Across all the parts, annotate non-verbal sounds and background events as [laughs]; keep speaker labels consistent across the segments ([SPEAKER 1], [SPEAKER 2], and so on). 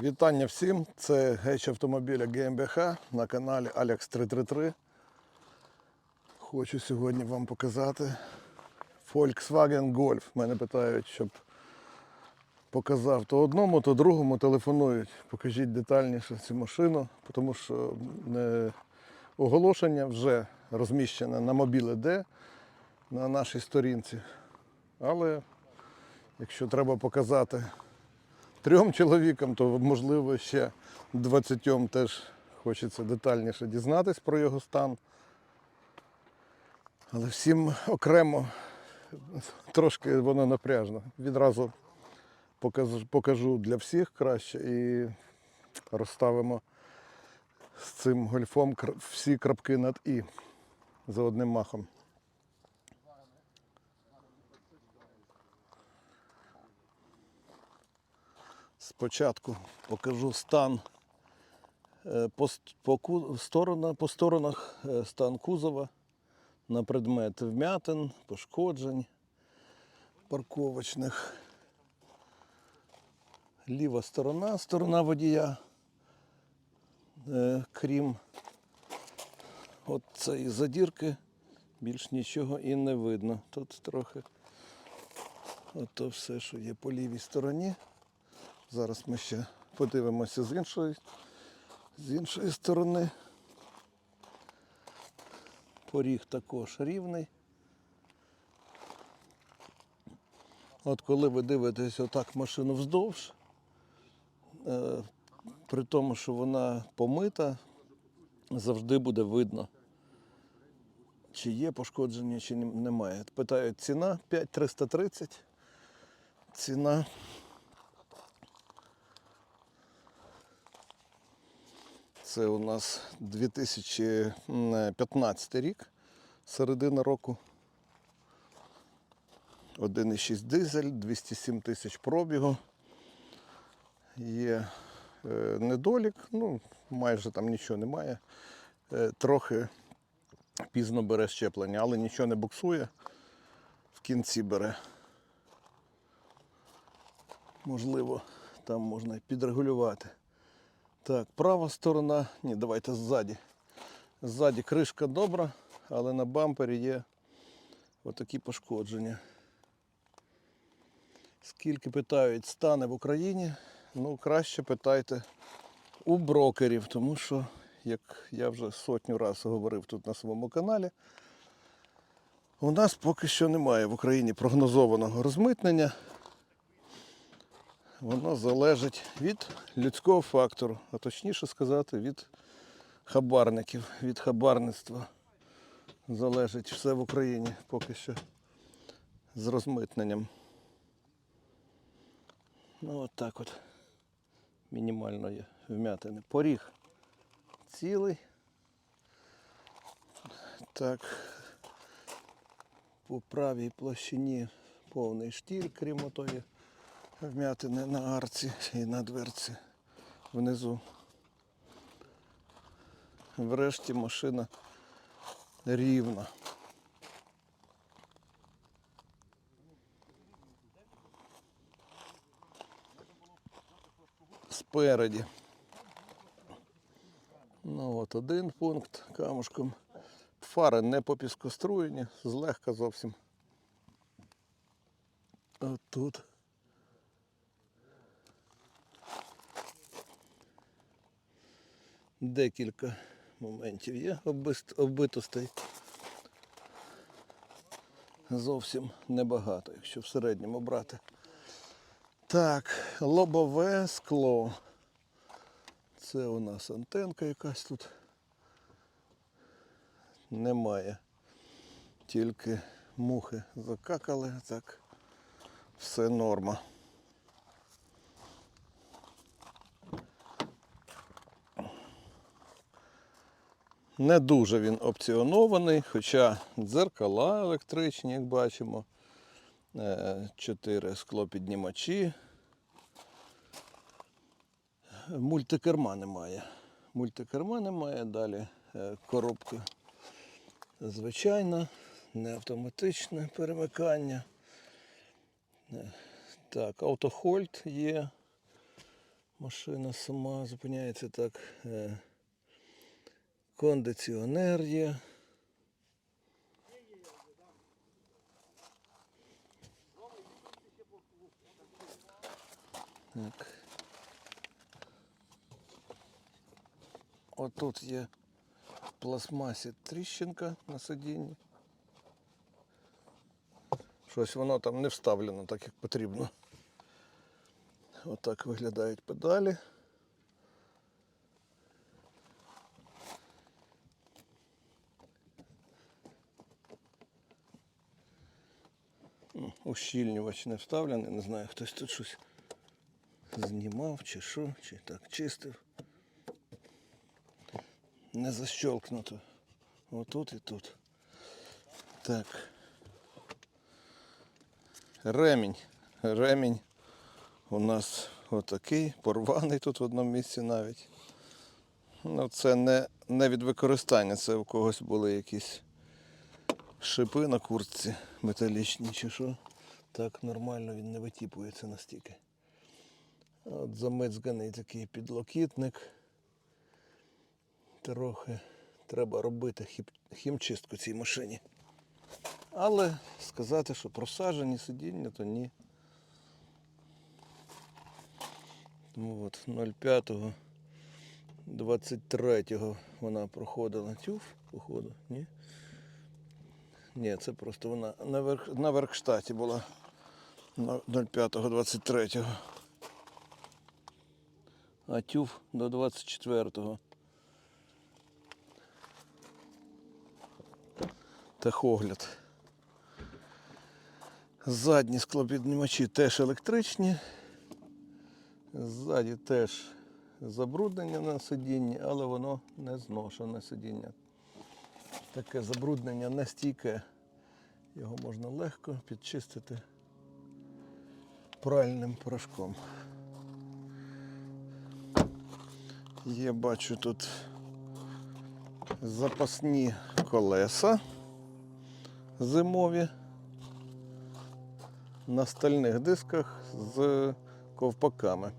[SPEAKER 1] Вітання всім! Це геч автомобіля GmbH на каналі Alex 333. Хочу сьогодні вам показати Volkswagen Golf. Мене питають, щоб показав то одному, то другому телефонують. Покажіть детальніше цю машину, тому що е, оголошення вже розміщене на мобіле Д на нашій сторінці. Але якщо треба показати трьом чоловікам, то можливо ще 20 теж хочеться детальніше дізнатись про його стан. Але всім окремо трошки воно напряжно. Відразу покажу, покажу для всіх краще і розставимо з цим гольфом всі крапки над І за одним махом. Спочатку покажу стан е, по, по, сторона, по сторонах е, стан кузова на предмет вмятин, пошкоджень парковочних. Ліва сторона, сторона водія, е, крім от цієї задірки, більш нічого і не видно. Тут трохи ото все, що є по лівій стороні. Зараз ми ще подивимося з іншої, з іншої сторони. Поріг також рівний. От коли ви дивитесь отак машину вздовж, е, при тому, що вона помита, завжди буде видно, чи є пошкодження, чи немає. Питають ціна 5330. Ціна Це у нас 2015 рік, середина року. 1,6 дизель, 207 тисяч пробігу. Є е, недолік, ну, майже там нічого немає. Е, трохи пізно бере щеплення, але нічого не буксує. В кінці бере. Можливо, там можна підрегулювати. Так, права сторона. Ні, давайте ззаді. Ззаді кришка добра, але на бампері є отакі пошкодження. Скільки питають, стане в Україні, ну краще питайте у брокерів, тому що, як я вже сотню разів говорив тут на своєму каналі, у нас поки що немає в Україні прогнозованого розмитнення. Воно залежить від людського фактору, а точніше сказати, від хабарників, від хабарництва. Залежить все в Україні поки що з розмитненням. Ну от так от. Мінімально є вмятини. Поріг цілий. Так. По правій площині повний штіль, крім отої вмятини на арці і на дверці внизу. Врешті машина рівна. Спереді. Ну от один пункт камушком. Фари не попіскоструєні, злегка зовсім. От тут. Декілька моментів є оббитостей. Зовсім небагато, якщо в середньому брати. Так, лобове скло. Це у нас антенка якась тут. Немає. Тільки мухи закакали, так все норма. Не дуже він опціонований, хоча дзеркала електричні, як бачимо. Е, Чотири склопіднімачі. Мультикерма немає. Мультикерма немає, далі е, коробка звичайна, не автоматичне перемикання. Е, Так, автохольд є. Машина сама зупиняється так. Кондиціонер є. Так. Отут є в пластмасі тріщинка на сидінні. Щось воно там не вставлено так, як потрібно. Отак виглядають педалі. Ущільнювач не вставлений, не знаю, хтось тут щось знімав чи що, чи так чистив. Не защелкнуто. Отут і тут. Так. Ремінь. Ремінь у нас отакий, порваний тут в одному місці навіть. Ну, це не, не від використання, це у когось були якісь шипи на куртці металічні чи що. Так нормально він не витіпується настільки. От замицганий такий підлокітник. Трохи треба робити хімчистку цій машині. Але сказати, що просажені сидіння, то ні. Тому от 05 23 вона проходила тюф, походу, ні? Ні, це просто вона на, верх, на веркштаті була 05-23. А тюф до 24-го. Техогляд. Задні склопіднімачі теж електричні. Ззаді теж забруднення на сидінні, але воно не зношене сидіння. Таке забруднення не стійке. Його можна легко підчистити пральним порошком. Є, бачу тут запасні колеса зимові на стальних дисках з ковпаками.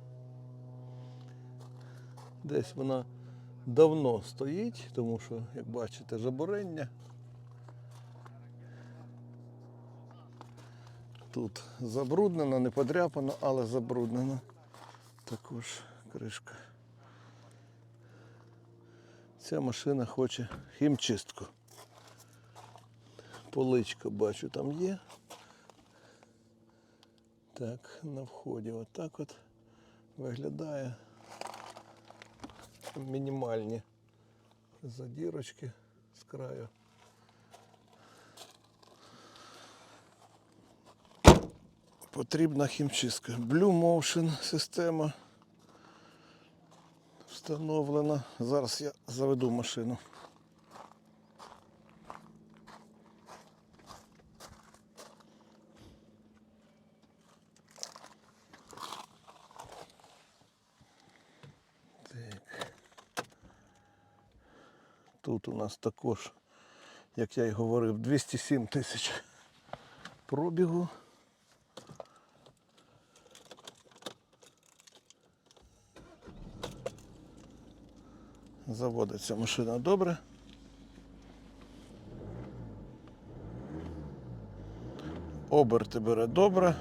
[SPEAKER 1] Десь вона давно стоїть, тому що, як бачите, жабурення. Тут забруднено, не подряпано, але забруднено. Також кришка. Ця машина хоче хімчистку. Поличка бачу там є. Так, на вході отак от виглядає. Мінімальні задірочки з краю. Потрібна хімчистка. Blue Motion система встановлена. Зараз я заведу машину. Тут у нас також, як я й говорив, 207 тисяч пробігу. Заводиться машина добре. Оберти бере добре.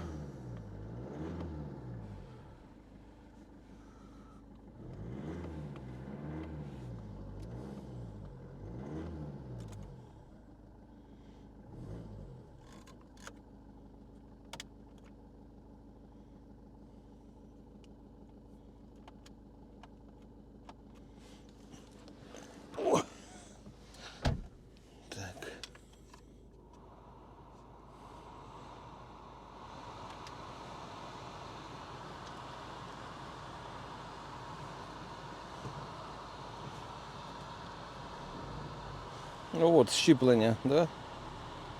[SPEAKER 1] Ну от щіплення, да?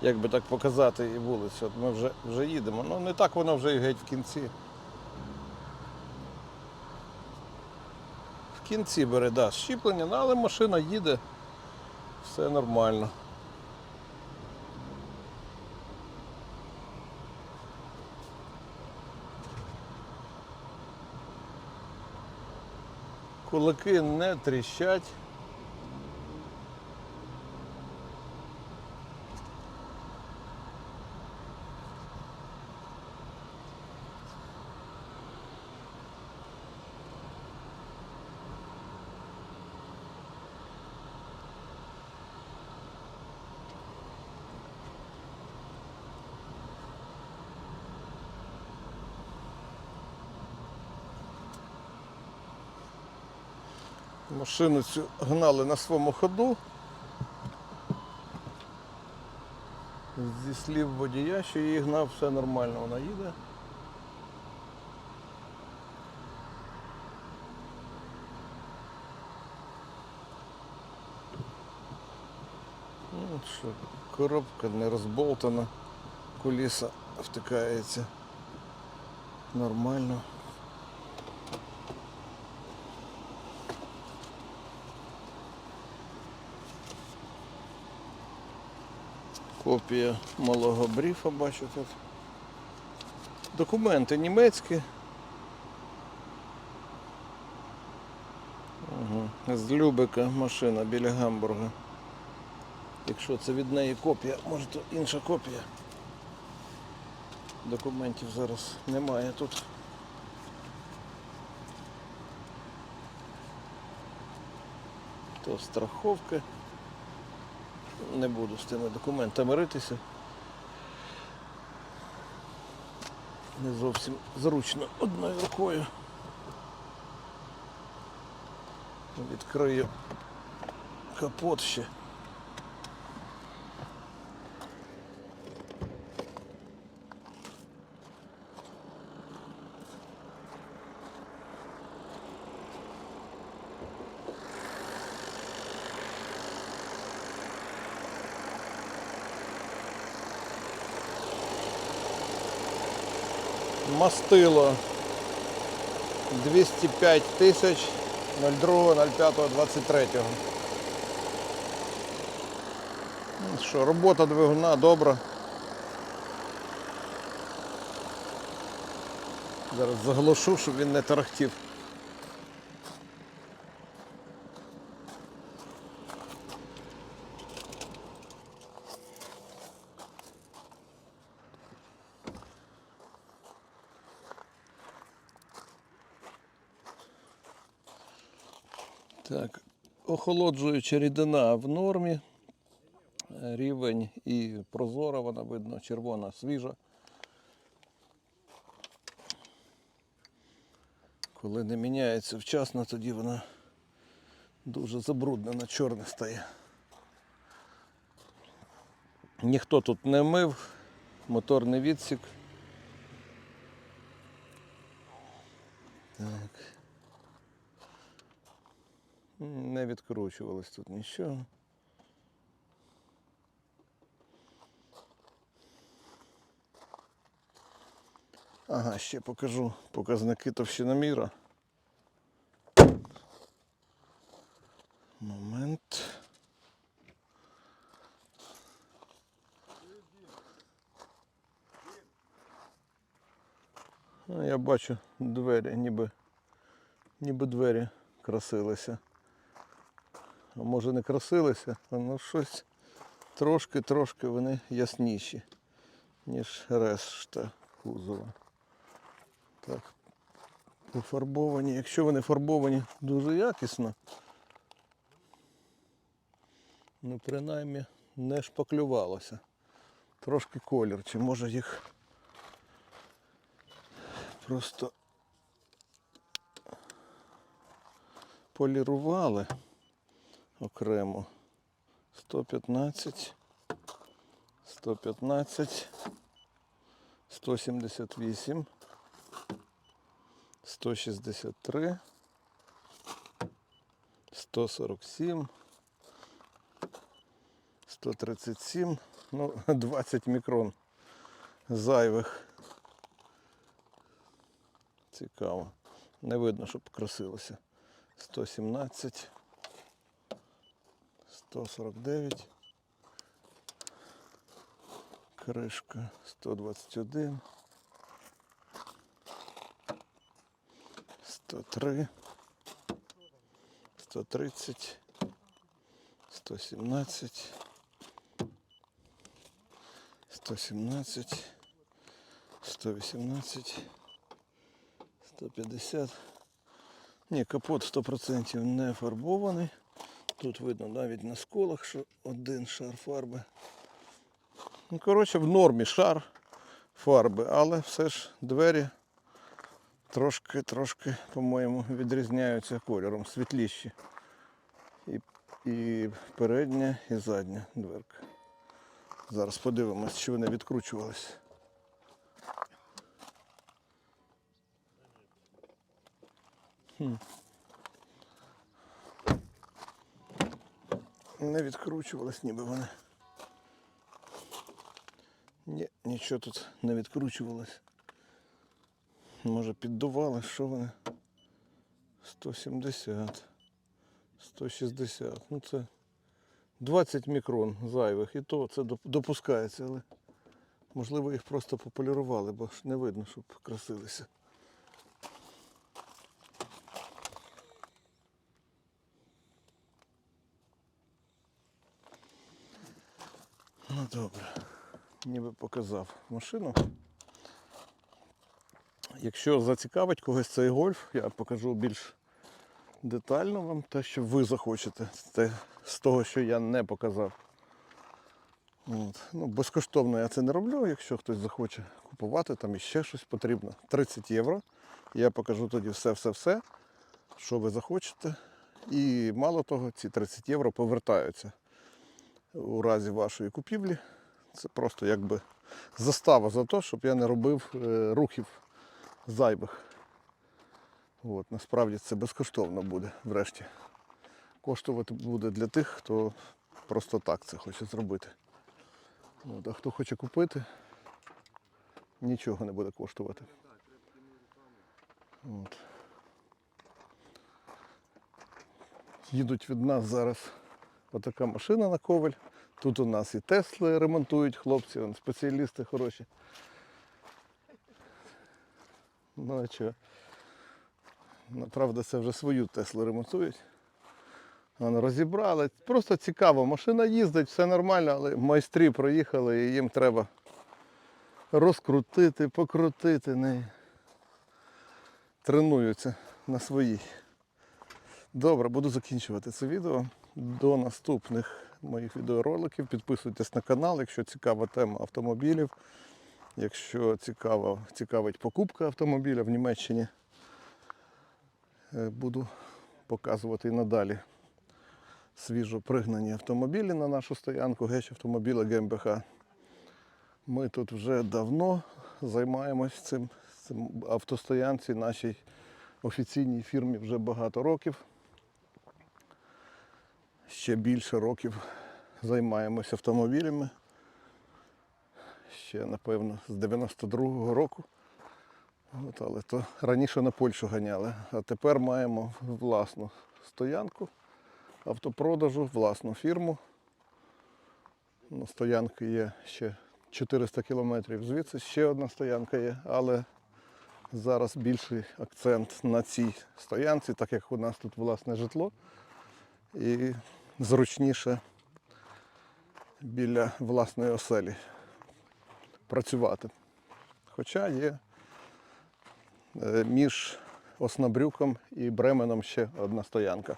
[SPEAKER 1] як би так показати і вулицю. От ми вже, вже їдемо. Ну не так воно вже і геть в кінці. В кінці бере, да, щіплення, ну, але машина їде, все нормально. Кулаки не тріщать. Машину цю гнали на своєму ходу. Зі слів водія, що її гнав, все нормально, вона їде. Ну, що, коробка не розболтана, куліса втикається нормально. Копія малого бріфа бачу тут. Документи німецькі. З Любека машина біля Гамбурга. Якщо це від неї копія, може то інша копія. Документів зараз немає тут. То страховка. Не буду з тими документами ритися. Не зовсім зручно одною рукою. Відкрию капот ще. Мастило 205 тисяч 02.05.23. Ну Що, робота двигуна добра. Зараз заглушу, щоб він не тарахтів. Так, охолоджуюча рідина в нормі. Е, Рівень і прозора, вона видно, червона, свіжа. Коли не міняється вчасно, тоді вона дуже забруднена, чорне стає. Ніхто тут не мив, моторний відсік. Так. Не відкручувалось тут нічого. Ага, ще покажу показники товщиноміра. Момент. Я бачу двері, ніби, ніби двері красилися. Може не красилися, а ну щось трошки-трошки вони ясніші, ніж решта кузова. Так, пофарбовані. Якщо вони фарбовані дуже якісно, ну принаймні не шпаклювалося. Трошки колір, чи може їх просто полірували окремо. 115, 115, 178, 163, 147, 137, ну [laughs] 20 мікрон зайвих. Цікаво. Не видно, щоб красилося. 117. 149. Кришка 121. 103. 130, 117, 117, 118, 150. Ні, капот 100% не фарбований. Тут видно навіть на сколах, що один шар фарби. Ну, коротше, в нормі шар фарби, але все ж двері трошки, трошки, по-моєму, відрізняються кольором, світліші. І, і передня, і задня дверка. Зараз подивимось, чи вони відкручувались. Хм. Не відкручувались ніби вони. Ні, нічого тут не відкручувалось. Може піддували, що вони? 170, 160. Ну це 20 мікрон зайвих. І то це допускається, але можливо їх просто пополірували, бо ж не видно, щоб красилися. Ну добре. Ніби показав машину. Якщо зацікавить когось цей гольф, я покажу більш детально вам те, що ви захочете. Те, з того, що я не показав. От. Ну, безкоштовно я це не роблю. Якщо хтось захоче купувати, там іще щось потрібно. 30 євро. Я покажу тоді все-все-все, що ви захочете. І мало того, ці 30 євро повертаються у разі вашої купівлі. Це просто якби застава за те, щоб я не робив е, рухів зайвих. От, насправді це безкоштовно буде врешті. Коштувати буде для тих, хто просто так це хоче зробити. От, а хто хоче купити, нічого не буде коштувати. От. Їдуть від нас зараз отака машина на коваль. Тут у нас і Тесли ремонтують хлопці, вон, спеціалісти хороші. Ну а що? Ну, Правда, це вже свою Теслу ремонтують. Вон, розібрали. Просто цікаво, машина їздить, все нормально, але майстрі проїхали і їм треба розкрутити, покрутити неї. Тренуються на своїй. Добре, буду закінчувати це відео. До наступних моїх відеороликів. Підписуйтесь на канал, якщо цікава тема автомобілів. Якщо цікаво, цікавить покупка автомобіля в Німеччині, е, буду показувати і надалі свіжо пригнані автомобілі на нашу стоянку геч автомобіля ГМБХ. Ми тут вже давно займаємось цим, цим автостоянці нашій офіційній фірмі вже багато років. Ще більше років займаємося автомобілями. Ще, напевно, з 92-го року. От, але то раніше на Польщу ганяли. А тепер маємо власну стоянку автопродажу, власну фірму. Стоянки є ще 400 кілометрів звідси, ще одна стоянка є, але зараз більший акцент на цій стоянці, так як у нас тут власне житло. І зручніше біля власної оселі працювати. Хоча є е, між Оснабрюком і Бременом ще одна стоянка.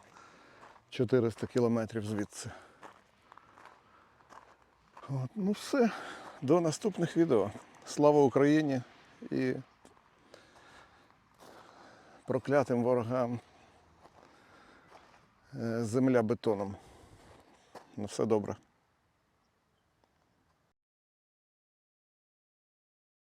[SPEAKER 1] 400 кілометрів звідси. От, ну все, до наступних відео. Слава Україні і проклятим ворогам земля бетоном. На все добре.